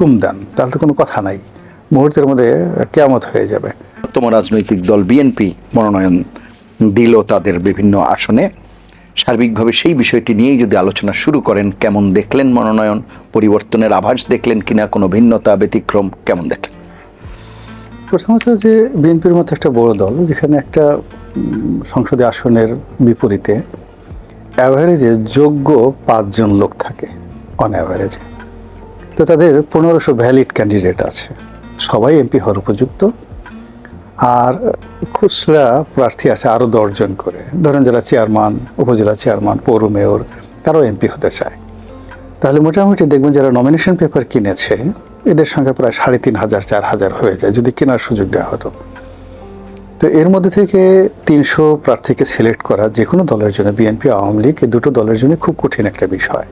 হুকুম দেন তাহলে তো কোনো কথা নাই। মুহূর্তের মধ্যে কেয়ামত হয়ে যাবে। বৃহত্তম রাজনৈতিক দল বিএনপি মনোনয়ন দিল তাদের বিভিন্ন আসনে। সার্বিকভাবে সেই বিষয়টি নিয়েই যদি আলোচনা শুরু করেন কেমন দেখলেন মনোনয়ন? পরিবর্তনের আভাস দেখলেন কিনা? কোনো ভিন্নতা ব্যতিক্রম কেমন দেখলেন? প্রথমত যে বিএনপির মতো একটা বড় দল যেখানে একটা সংসদে আসনের বিপরীতে অ্যাভারেজে যোগ্য পাঁচজন লোক থাকে অন অ্যাভারেজে তো তাদের পনেরোশো ভ্যালিড ক্যান্ডিডেট আছে। সবাই এমপি হওয়ার উপযুক্ত। আর খুচরা প্রার্থী আছে আরও দশজন করে। ধরেন যারা চেয়ারম্যান উপজেলা চেয়ারম্যান পৌর মেয়র তারাও এমপি হতে চায়। তাহলে মোটামুটি দেখবেন যারা নমিনেশন পেপার কিনেছে, এদের সংখ্যা প্রায় সাড়ে তিন হাজার, চার হাজার হয়ে যায়, যদি কেনার সুযোগ দেওয়া হতো। তো এর মধ্যে থেকে তিনশো প্রার্থীকে সিলেক্ট করা যে কোনো দলের জন্য বিএনপি আওয়ামী লীগ, এই দুটো দলের জন্য খুব কঠিন একটা বিষয়।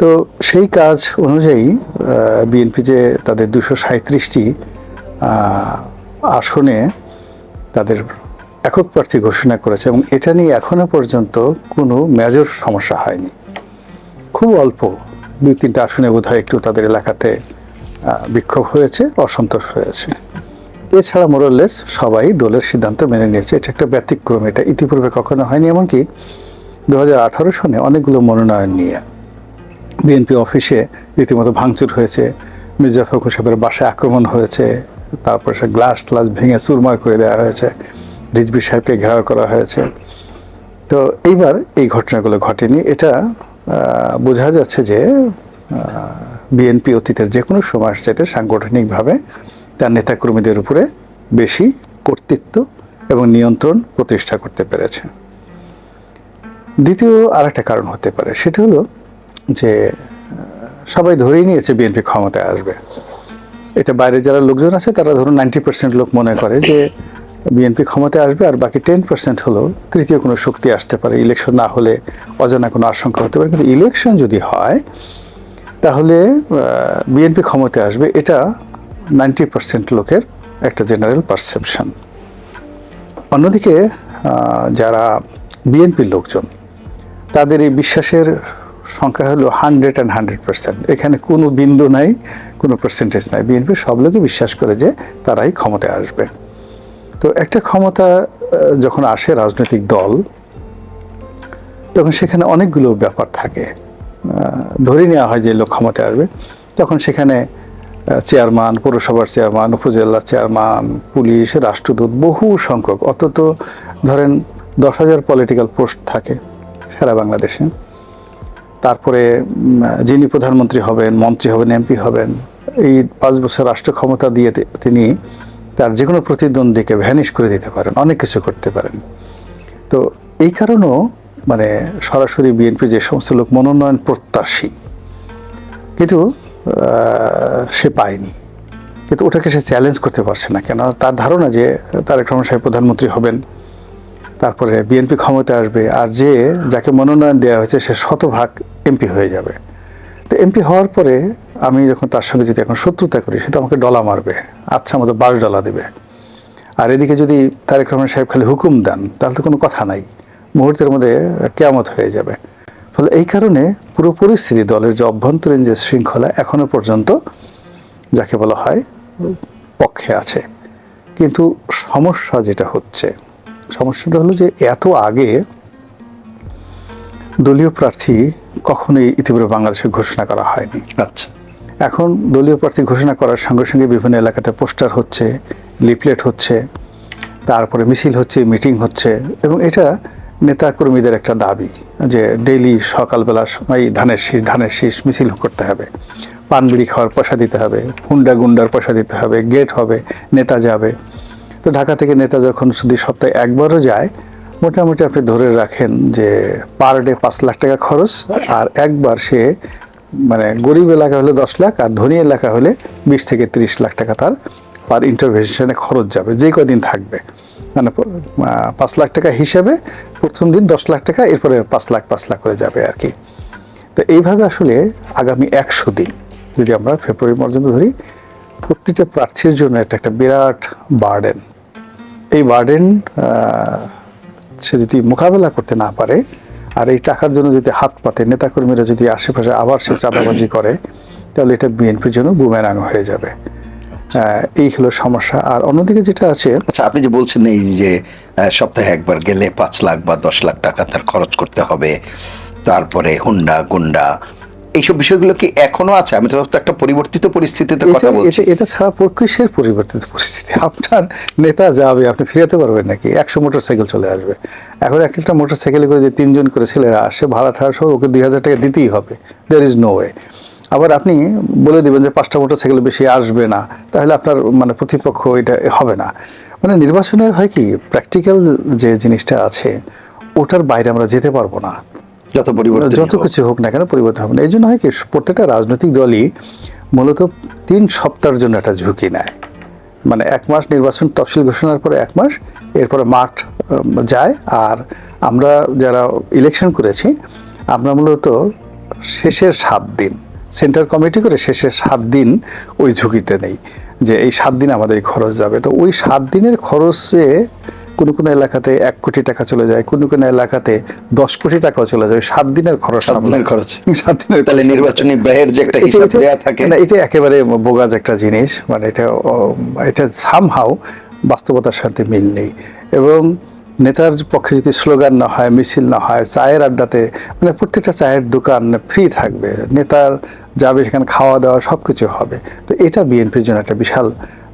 তো সেই কাজ অনুযায়ী বিএনপি যে তাদের দুশো সাঁত্রিশটি আসনে তাদের একক প্রার্থী ঘোষণা করেছে এবং এটা নিয়ে এখনও পর্যন্ত কোনো মেজর সমস্যা হয়নি। খুব অল্প, দুই তিনটা আসনে বোধহয় একটু তাদের এলাকাতে বিক্ষোভ হয়েছে, অসন্তোষ হয়েছে। এছাড়া মোরলেস সবাই দলের সিদ্ধান্ত মেনে নিয়েছে, এটা একটা ব্যতিক্রম, এটা ইতিপূর্বে কখনো হয়নি, এমনকি দু হাজার আঠারো সনে অনেকগুলো মনোনয়ন নিয়ে। বিএনপি অফিসে রীতিমতো ভাঙচুর হয়েছে। মির্জা ফখরুল সাহেবের বাসায় আক্রমণ হয়েছে। তারপর সে গ্লাস ট্লাস ভেঙে চুরমার করে দেওয়া হয়েছে। রিজবি সাহেবকে ঘেরাও করা হয়েছে। তো এইবার এই ঘটনাগুলো ঘটেনি। এটা বোঝা যাচ্ছে যে বিএনপি অতীতের যে কোনো সময় চাইতে সাংগঠনিকভাবে তার নেতাকর্মীদের উপরে বেশি কর্তৃত্ব এবং নিয়ন্ত্রণ প্রতিষ্ঠা করতে পেরেছে। দ্বিতীয় আর একটা কারণ হতে পারে। সেটা হলো যে সবাই ধরেই নিয়েছে বিএনপি ক্ষমতায় আসবে। এটা বাইরে যারা লোকজন আছে, তারা ধরুন নাইনটি পার্সেন্ট লোক মনে করে যে বিএনপি ক্ষমতায় আসবে আর বাকি টেন পার্সেন্ট হলো তৃতীয় কোনো শক্তি আসতে পারে। ইলেকশন না হলে অজানা কোনো আশঙ্কা হতে পারে। কিন্তু ইলেকশন যদি হয়, তাহলে বিএনপি ক্ষমতায় আসবে। এটা নাইনটি পার্সেন্ট লোকের একটা জেনারেল পারসেপশন অন্যদিকে যারা বিএনপির লোকজন, তাদের এই বিশ্বাসের সংখ্যা হলো হান্ড্রেড অ্যান্ড হান্ড্রেড পার্সেন্ট এখানে কোনো বিন্দু নাই, কোনো পার্সেন্টেজ নাই। বিএনপি সব লোকে বিশ্বাস করে যে তারাই ক্ষমতায় আসবে। তো একটা ক্ষমতা যখন আসে রাজনৈতিক দল, তখন সেখানে অনেকগুলো ব্যাপার থাকে। ধরে নেওয়া হয় যে লোক ক্ষমতায় আসবে। তখন সেখানে চেয়ারম্যান পৌরসভার চেয়ারম্যান উপজেলা চেয়ারম্যান পুলিশ, রাষ্ট্রদূত বহু সংখ্যক, অন্তত ধরেন দশ হাজার পলিটিক্যাল পোস্ট থাকে সারা বাংলাদেশে। তারপরে যিনি প্রধানমন্ত্রী হবেন, মন্ত্রী হবেন, এমপি হবেন, এই পাঁচ বছর রাষ্ট্র ক্ষমতা দিয়ে তিনি তার যে কোনো প্রতিদ্বন্দ্বীকে ভ্যানিশ করে দিতে পারেন, অনেক কিছু করতে পারেন। তো এই কারণেও মানে সরাসরি বিএনপি যে সমস্ত লোক মনোনয়ন প্রত্যাশী, কিন্তু সে পায়নি। কিন্তু ওটাকে সে চ্যালেঞ্জ করতে পারছে না কেন? তার ধারণা যে, তারেক রহমান সাহেব প্রধানমন্ত্রী হবেন তারপরে বিএনপি ক্ষমতায় আসবে আর যে যাকে মনোনয়ন দেওয়া হয়েছে সে শতভাগ এমপি হয়ে যাবে। তো এমপি হওয়ার পরে আমি যখন তার সঙ্গে যদি এখন শত্রুতা করি, সে তো আমাকে ডলা মারবে আচ্ছা মতো বাস ডলা দেবে। আর এদিকে যদি তারেক রহমান সাহেব খালি হুকুম দেন, তাহলে তো কোনো কথা নাই। মুহূর্তের মধ্যে কেয়ামত হয়ে যাবে। ফলে এই কারণে পুরো পরিস্থিতি, দলের যে অভ্যন্তরীণ যে শৃঙ্খলা এখনও পর্যন্ত যাকে বলা হয় পক্ষে আছে। কিন্তু সমস্যা যেটা হচ্ছে সমস্যাটা হলো যে এত আগে দলীয় প্রার্থী কখনোই ইতিপূর্বে বাংলাদেশে ঘোষণা করা হয়নি। আচ্ছা। এখন দলীয় প্রার্থী ঘোষণা করার সঙ্গে সঙ্গে বিভিন্ন এলাকাতে পোস্টার হচ্ছে লিফলেট হচ্ছে তারপরে মিছিল হচ্ছে মিটিং হচ্ছে এবং এটা নেতাকর্মীদের একটা দাবি যে ডেইলি সকালবেলা এই ধানের শীষ ধানের শীষ মিছিল করতে হবে। পানবিড়ি খাওয়ার পয়সা দিতে হবে হুন্ডা গুন্ডার পয়সা দিতে হবে গেট হবে নেতা যাবে। তো ঢাকা থেকে নেতা যখন শুধু সপ্তাহে একবারও যায়, মোটামুটি আপনি ধরে রাখেন যে পার ডে পাঁচ লাখ টাকা খরচ, আর একবার সে মানে গরিব এলাকা হলে দশ লাখ, আর ধনী এলাকা হলে বিশ থেকে ত্রিশ লাখ টাকা তার পার ইন্টারভেনশনে খরচ যাবে, যে কদিন থাকবে। মানে পাঁচ লাখ টাকা হিসেবে প্রথম দিন দশ লাখ টাকা, এরপরে পাঁচ লাখ পাঁচ লাখ করে যাবে আর কি। তো এইভাবে আসলে আগামী একশো দিন, যদি আমরা ফেব্রুয়ারি পর্যন্ত ধরি, প্রতিটা প্রার্থীর জন্য এটা একটা বিরাট বার্ডেন এই বার্ডেন সে যদি মোকাবেলা করতে না পারে, আর এই টাকার জন্য যদি হাত পাতে, নেতাকর্মীরা যদি আশেপাশে আবার সে চাঁদাবাজি করে, তাহলে এটা বিএনপির জন্য বুমেরাং হয়ে যাবে। এই হলো সমস্যা। আর অন্যদিকে যেটা আছে আচ্ছা আপনি যে বলছেন এই যে সপ্তাহে একবার গেলে পাঁচ লাখ বা দশ লাখ টাকা তার খরচ করতে হবে, তারপরে হুন্ডা, গুন্ডা এইসব বিষয়গুলো কি এখনও আছে? আমি তো একটা পরিবর্তিত পরিস্থিতিতে কথা বলছি। এটা- ছাড়া প্রকৃষের পরিবর্তিত পরিস্থিতি। আপনার নেতা যাবে আপনি ফিরাতে পারবেন নাকি? একশো মোটর সাইকেল চলে আসবে। এখন এক একটা মোটর সাইকেলে করে যে তিনজন করে ছেলেরা আসে ভাড়া ঠাড়া সহ ওকে দুই হাজার টাকা দিতেই হবে। দের ইজ নো ওয়ে আবার আপনি বলে দেবেন যে পাঁচটা মোটর সাইকেল বেশি আসবে না তাহলে আপনার মানে প্রতিপক্ষ এটা হবে না। মানে নির্বাচনের হয় কি প্র্যাকটিক্যাল যে জিনিসটা আছে ওটার বাইরে আমরা যেতে পারব না। যত পরিবর্তন যত কিছু হোক না কেন পরিবর্তন হবে না। এই জন্য হয় কি প্রত্যেকটা রাজনৈতিক দলই মূলত তিন সপ্তাহের জন্য একটা ঝুঁকি নেয়। মানে এক মাস নির্বাচন তফসিল ঘোষণার পরে এক মাস এরপরে মাঠ যায়। আর আমরা যারা ইলেকশন করেছি আমরা মূলত শেষের সাত দিন সেন্টার কমিটি করে শেষের সাত দিন ওই ঝুঁকিতে নেই। যে এই সাত দিন আমাদের এই খরচ যাবে। তো ওই সাত দিনের খরচে কোনো কোনো এলাকাতে এক কোটি টাকা চলে যায় কোনো কোনো এলাকাতে দশ কোটি টাকাও চলে যায় সাত দিনের খরচ সাত দিনের খরচ। সাত দিনের তাহলে নির্বাচনী ব্যয়ের যে একটা হিসাব দেওয়া থাকে না, এটা একেবারে বোগাজ একটা জিনিস মানে এটা এটা সামহাও বাস্তবতার সাথে মিল নেই। এবং নেতার পক্ষে যদি স্লোগান না হয় মিছিল না হয় চায়ের আড্ডাতে মানে প্রত্যেকটা চায়ের দোকান ফ্রি থাকবে নেতার যাবে সেখানে খাওয়া দাওয়া সব কিছু হবে। তো এটা বিএনপির জন্য একটা বিশাল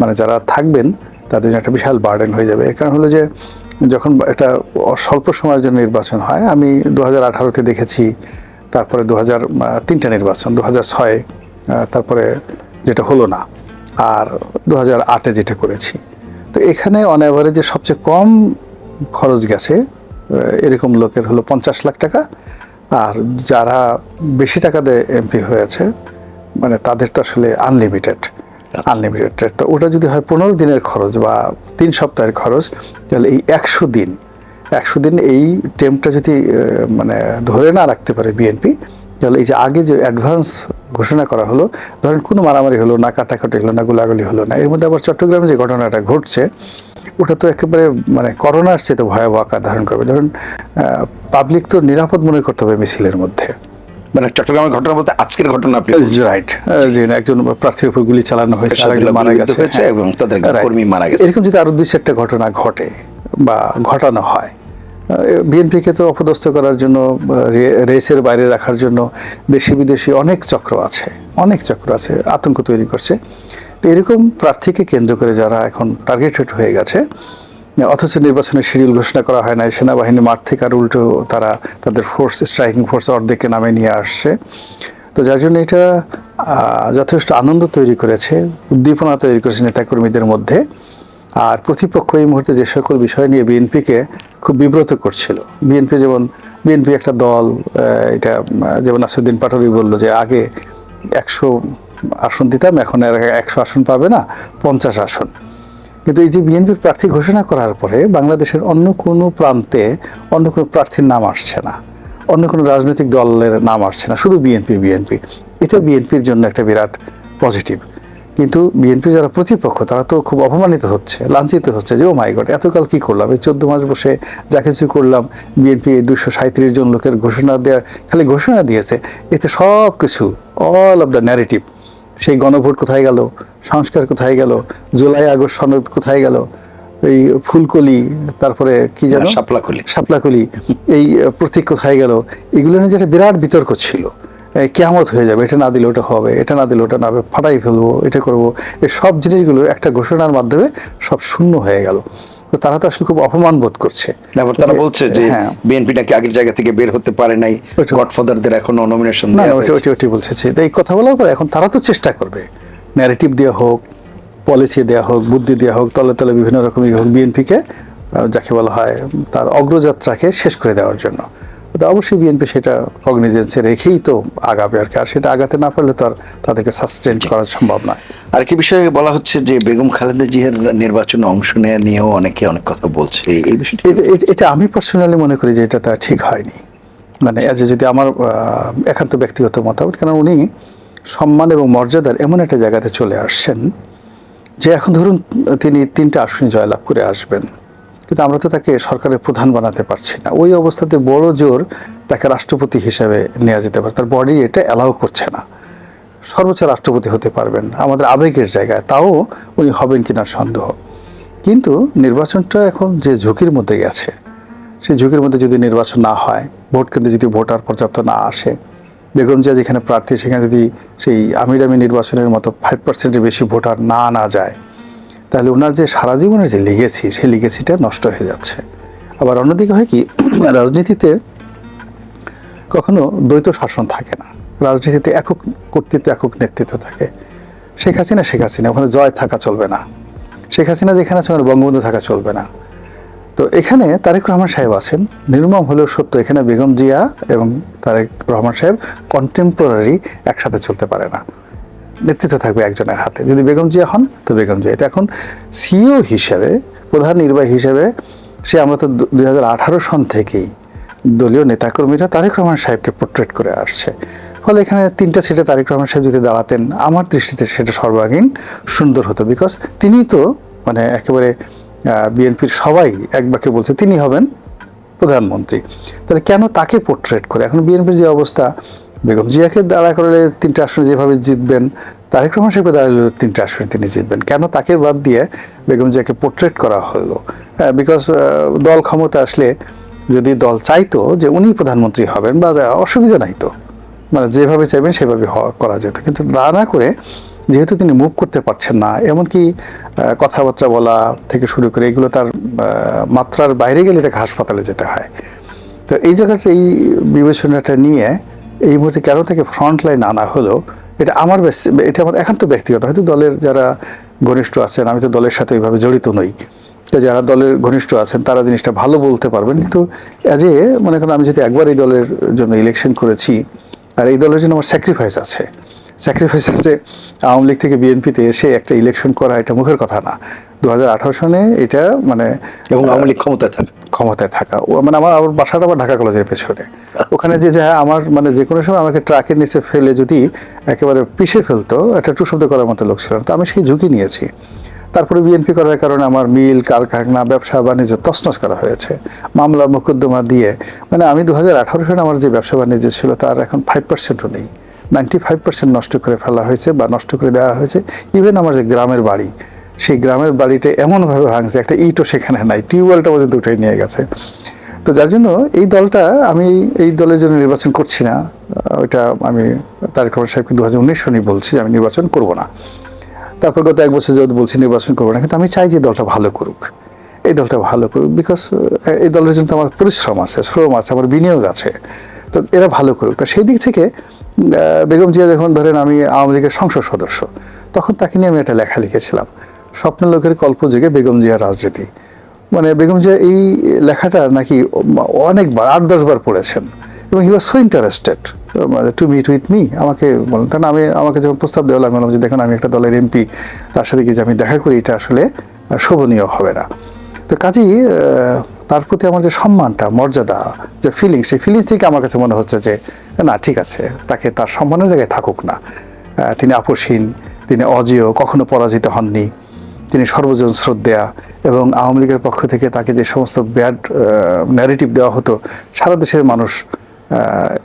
মানে যারা থাকবেন তাদের একটা বিশাল বার্ডেন হয়ে যাবে। কারণ হলো যে, যখন এটা স্বল্প সময়ের জন্য নির্বাচন হয়, আমি দু হাজার আঠারোতে দেখেছি, তারপরে দু হাজার তিনটা নির্বাচন দু হাজার ছয় তারপরে যেটা হলো না, আর দু হাজার আটে যেটা করেছি। তো এখানে অন অ্যাভারেজে সবচেয়ে কম খরচ গেছে এরকম লোকের হলো পঞ্চাশ লাখ টাকা, আর যারা বেশি টাকা দিয়ে এমপি হয়েছে মানে তাদের তো আসলে আনলিমিটেড আনলিমিটেড তো ওটা যদি হয় পনেরো দিনের খরচ বা তিন সপ্তাহের খরচ, তাহলে এই একশো দিন একশো দিন এই টেমটা যদি মানে ধরে না রাখতে পারে বিএনপি তাহলে এই যে আগে যে অ্যাডভান্স ঘোষণা করা হলো, ধরেন কোনো মারামারি হলো না, কাটাকাটি হলো না, গোলাগুলি হলো না, এর মধ্যে আবার চট্টগ্রামে যে ঘটনাটা ঘটছে, ওটা তো একেবারে মানে করোনার চেয়ে তো ভয়াবহ আকার ধারণ করবে। ধরুন পাবলিক তো নিরাপদ মনে করতে হবে মিছিলের মধ্যে। মানে চট্টগ্রামের ঘটনা বলতে আজকের ঘটনা আপনি রাইট যে একজন প্রার্থীর উপর গুলি চালানো হয়েছে আরেকজন মারা গেছে। হয়েছে হ্যাঁ। এবং তাদের কর্মী মারা গেছে। এরকম যদি আরও দুই চারটা ঘটনা ঘটে বা ঘটানো হয় বিএনপিকে তো অপদস্থ করার জন্য রেসের বাইরে রাখার জন্য দেশি বিদেশি অনেক চক্র আছে অনেক চক্র আছে আতঙ্ক তৈরি করছে। তো এরকম প্রার্থীকে কেন্দ্র করে যারা এখন টার্গেটেড হয়ে গেছে অথচ নির্বাচনের শিডিউল ঘোষণা করা হয় নাই। সেনাবাহিনী মাঠ থেকে আর উল্টো তারা তাদের ফোর্স স্ট্রাইকিং ফোর্স অর্ধেককে নামে নিয়ে আসছে। তো যার জন্য এটা যথেষ্ট আনন্দ তৈরি করেছে, উদ্দীপনা তৈরি করেছে নেতাকর্মীদের মধ্যে। আর প্রতিপক্ষ এই মুহূর্তে যে সকল বিষয় নিয়ে বিএনপিকে খুব বিব্রত করছিল। বিএনপি যেমন, বিএনপি একটা দল এটা, যেমন আসুদ্দিন পাটোয়ারি বলল যে, আগে একশো আসন দিতাম, এখন আর একশো আসন পাবে না, পঞ্চাশ আসন। কিন্তু এই যে বিএনপির প্রার্থী ঘোষণা করার পরে বাংলাদেশের অন্য কোনো প্রান্তে অন্য কোনো প্রার্থীর নাম আসছে না। অন্য কোনো রাজনৈতিক দলের নাম আসছে না। শুধু বিএনপি বিএনপি। এটা বিএনপির জন্য একটা বিরাট পজিটিভ। কিন্তু বিএনপি যারা প্রতিপক্ষ, তারা তো খুব অপমানিত হচ্ছে, লাঞ্ছিত হচ্ছে যে, ও মাই গড, এতকাল কী করলাম? এই চোদ্দ মাস বসে যা কিছু করলাম, বিএনপি দুশো সাঁত্রিশ জন লোকের ঘোষণা দেওয়া খালি ঘোষণা দিয়েছে, এতে সব কিছু অল অফ দ্য ন্যারেটিভ সেই গণভোট কোথায় গেল? সংস্কার কোথায় গেল? জুলাই আগস্ট সনদ কোথায় গেল? এই ফুলকলি তারপরে কি যেন? শাপলাকলি। শাপলাকলি এই প্রতীক কোথায় গেল? এগুলো নিয়ে যেটা বিরাট বিতর্ক ছিল। কেয়ামত হয়ে যাবে এটা না দিলে ওটা হবে এটা না দিলে ওটা না হবে ফাটাই ফেলব এটা করব। এই সব জিনিসগুলো একটা ঘোষণার মাধ্যমে সব শূন্য হয়ে গেল। তো তারা তো আসলে খুব অপমান বোধ করছে। তারপর তারা বলছে যে হ্যাঁ। বিএনপি নাকি আগের জায়গা থেকে বের হতে পারে নাই গডফাদারদের এখনও নমিনেশন না ওটি ওটি বলছে যে এই কথা বলার পরে এখন তারা তো চেষ্টা করবে। ন্যারেটিভ দেওয়া হোক পলিসি দেওয়া হোক বুদ্ধি দেওয়া হোক তলে তলে বিভিন্ন রকমই হোক বিএনপিকে যাকে বলা হয় তার অগ্রযাত্রাকে শেষ করে দেওয়ার জন্য। তো অবশ্যই বিএনপি সেটা কগনিজেন্সে রেখেই তো আগাবে আর কি। আর সেটা আগাতে না পারলে তো আর তাদেরকে সাস্টেন করা সম্ভব নয়। আর কি বিষয়ে বলা হচ্ছে যে বেগম খালেদা জিয়ার নির্বাচনে অংশ নেওয়া নিয়েও অনেকে অনেক কথা বলছে। এই- বিষয়টি এটা আমি পার্সোনালি মনে করি যে এটা তার ঠিক হয়নি। মানে। এজ যদি আমার একান্ত ব্যক্তিগত মতামত কেন উনি সম্মান এবং মর্যাদার এমন একটা জায়গাতে চলে আসছেন যে এখন ধরুন তিনি তিনটা আসনে জয়লাভ করে আসবেন। কিন্তু আমরা তো তাকে সরকারের প্রধান বানাতে পারছি না। ওই অবস্থাতে বড় জোর তাকে রাষ্ট্রপতি হিসেবে নেওয়া যেতে পারে। তার বডি এটা অ্যালাউ করছে না। সর্বোচ্চ রাষ্ট্রপতি হতে পারবেন আমাদের আবেগের জায়গায়। তাও উনি হবেন কিনা সন্দেহ। কিন্তু নির্বাচনটা এখন যে ঝুঁকির মধ্যে গেছে, সেই ঝুঁকির মধ্যে যদি নির্বাচন না হয়, ভোট কেন্দ্রে যদি ভোটার পর্যাপ্ত না আসে, বেগম জিয়া যেখানে প্রার্থী, সেখানে যদি সেই আমিরামি নির্বাচনের মতো ফাইভ পার্সেন্টের বেশি ভোটার না না যায় তাহলে ওনার যে সারা জীবনের যে লিগেছি সেই লিগেছিটা নষ্ট হয়ে যাচ্ছে। আবার অন্যদিকে হয় কি, রাজনীতিতে কখনো দ্বৈত শাসন থাকে না। রাজনীতিতে একক কর্তৃত্ব, একক নেতৃত্ব থাকে। শেখ হাসিনা শেখ হাসিনা, ওখানে জয় থাকা চলবে না। শেখ হাসিনা যেখানে আছে, ওখানে বঙ্গবন্ধু থাকা চলবে না। তো এখানে তারেক রহমান সাহেব আছেন। নির্মম হলেও সত্য, এখানে বেগম জিয়া এবং তারেক রহমান সাহেব কন্টেম্পোরারি একসাথে চলতে পারে না। নেতৃত্ব থাকবে একজনের হাতে। যদি বেগম জিয়া হন, তো বেগম জিয়া। এটা এখন সিও হিসেবে, প্রধান নির্বাহী হিসেবে, সে আমরা তো দু হাজার আঠারো সন থেকেই দলীয় নেতাকর্মীরা তারেক রহমান সাহেবকে পোর্ট্রেট করে আসছে। ফলে এখানে তিনটা সিটে তারেক রহমান সাহেব যদি দাঁড়াতেন, আমার দৃষ্টিতে সেটা সর্বাঙ্গীন সুন্দর হতো। বিকজ তিনি তো মানে একেবারে বিএনপির সবাই এক বাক্যে বলছে, তিনি হবেন প্রধানমন্ত্রী। তাহলে কেন তাকে পোর্ট্রেট করে? এখন বিএনপির যে অবস্থা বেগম জিয়াকে দাঁড়া করলে তিনটা আসনে যেভাবে জিতবেন, তারেক রহমান সাহেবকে দাঁড়ালে তিনটা আসনে তিনি জিতবেন। কেন তাকে বাদ দিয়ে বেগম জিয়াকে পোর্ট্রেট করা হলো? বিকজ দল ক্ষমতা আসলে যদি দল চাইতো যে উনি প্রধানমন্ত্রী হবেন বা অসুবিধা নাই তো। মানে যেভাবে চাইবেন সেভাবে করা যেত। কিন্তু তা না করে যেহেতু তিনি মুভ করতে পারছেন না, এমনকি কথাবার্তা বলা থেকে শুরু করে এগুলো তার মাত্রার বাইরে গেলে তাকে হাসপাতালে যেতে হয়। তো এই জায়গাটা, এই বিবেচনাটা নিয়ে এই মুহূর্তে কেন থেকে ফ্রন্ট লাইন আনা হলো, এটা আমার এটা আমার একান্ত ব্যক্তিগত। হয়তো দলের যারা ঘনিষ্ঠ আছেন, আমি তো দলের সাথে এইভাবে জড়িত নই। তো যারা দলের ঘনিষ্ঠ আছেন, তারা জিনিসটা ভালো বলতে পারবেন। কিন্তু অ্যাজ এ মনে করেন আমি যদি একবার এই দলের জন্য ইলেকশন করেছি, আর এই দলের জন্য আমার স্যাক্রিফাইস আছে স্যাক্রিফাইস আছে আওয়ামী লীগ থেকে বিএনপিতে এসে একটা ইলেকশন করা এটা মুখের কথা না। দু হাজার আঠারো সনে এটা মানে এবং আওয়ামী লীগ ক্ষমতায় থাকে। ক্ষমতায় থাকা। ও মানে আমার আমার বাসাটা আবার ঢাকা কলেজের পেছনে। ওখানে যে যা আমার মানে যে কোনো সময় আমাকে ট্রাকের নিচে ফেলে যদি একেবারে পিষে ফেলতো একটা টু শব্দ করার মতো লোক ছিল না। তো আমি সেই ঝুঁকি নিয়েছি। তারপরে বিএনপি করার কারণে আমার মিল কারখানা ব্যবসা বাণিজ্য তছনছ করা হয়েছে। মামলা মোকদ্দমা দিয়ে। মানে আমি দু হাজার আঠারো সালে আমার যে ব্যবসা বাণিজ্য ছিল তার এখন ফাইভ পার্সেন্টও নেই। নাইনটি ফাইভ পার্সেন্ট নষ্ট করে ফেলা হয়েছে বা নষ্ট করে দেওয়া হয়েছে। ইভেন আমার যে গ্রামের বাড়ি, সেই গ্রামের বাড়িটা এমনভাবে ভাঙছে, একটা ইটও সেখানে নাই, টিউবওয়েলটা পর্যন্ত উঠে নিয়ে গেছে। তো যার জন্য এই দলটা আমি এই দলের জন্য নির্বাচন করছি না। ওইটা আমি তারেক রহমান সাহেবকে দু হাজার উনিশ সনই বলছি যে আমি নির্বাচন করব না। তারপর গত এক বছর যেহেতু বলছি নির্বাচন করব না, কিন্তু আমি চাই যে দলটা ভালো করুক। এই দলটা ভালো করুক বিকজ এই দলের জন্য আমার পরিশ্রম আছে, শ্রম আছে, আমার বিনিয়োগ আছে। তো এরা ভালো করুক। তো সেই দিক থেকে বেগম জিয়া যখন ধরেন আমি আওয়ামী লীগের সংসদ সদস্য, তখন তাকে নিয়ে আমি একটা লেখা লিখেছিলাম স্বপ্নলোকের কল্পযুগে বেগম জিয়া রাজনীতি। মানে বেগম জিয়া এই লেখাটা নাকি অনেকবার, আট দশবার পড়েছেন, এবং he was so interested to meet with me আমাকে বলেন। কারণ আমি, আমাকে যখন প্রস্তাব দেওয়া বললাম যে দেখুন, আমি একটা দলের এমপি, তার সাথে গিয়ে যে আমি দেখা করি, এটা আসলে শোভনীয় হবে না। তো কাজেই তার প্রতি আমার যে সম্মানটা, মর্যাদা, যে ফিলিংস সেই ফিলিংস থেকে আমার কাছে মনে হচ্ছে যে, না, ঠিক আছে, তাকে তার সম্মানের জায়গায় থাকুক না। তিনি আপোষহীন তিনি অজেয়, কখনো পরাজিত হননি। তিনি সর্বজন শ্রদ্ধেয়া এবং আওয়ামী লীগের পক্ষ থেকে তাকে যে সমস্ত ব্যাড ন্যারেটিভ দেওয়া হতো, সারা দেশের মানুষ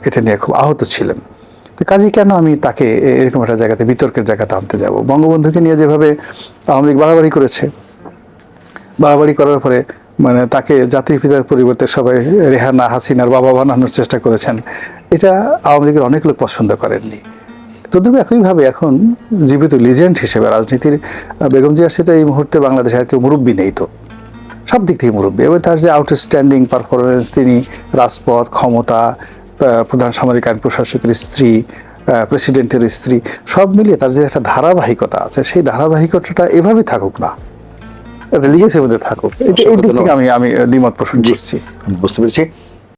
এটা নিয়ে খুব আহত ছিলেন। তো কাজে, কেন আমি তাকে এরকম একটা জায়গাতে, বিতর্কের জায়গাতে আনতে যাব? বঙ্গবন্ধুকে নিয়ে যেভাবে আওয়ামী লীগ বাড়াবাড়ি করেছে বাড়াবাড়ি করার পরে মানে তাকে জাতির পিতার পরিবর্তে সবাই রেহানা হাসিনার বাবা বানানোর চেষ্টা করেছেন। এটা আওয়ামী লীগের অনেক লোক পছন্দ করেননি। তদ্রুপ একইভাবে এখন জীবিত লিজেন্ড হিসেবে রাজনীতির বেগম জিয়ার সাথে এই মুহূর্তে বাংলাদেশে আর কেউ মুরব্বী নেই তো। সব দিক থেকে মুরব্বী। এবং তার যে আউটস্ট্যান্ডিং পারফরমেন্স তিনি রাজপথ, ক্ষমতা প্রধান সামরিক আইন প্রশাসকের স্ত্রী প্রেসিডেন্টের স্ত্রী, সব মিলিয়ে তার যে একটা ধারাবাহিকতা আছে, সেই ধারাবাহিকতাটা এভাবে থাকুক না। লিগেসির মধ্যে থাকুক। এই দিক থেকে আমি আমি দ্বিমত পোষণ করছি। বুঝতে পেরেছি।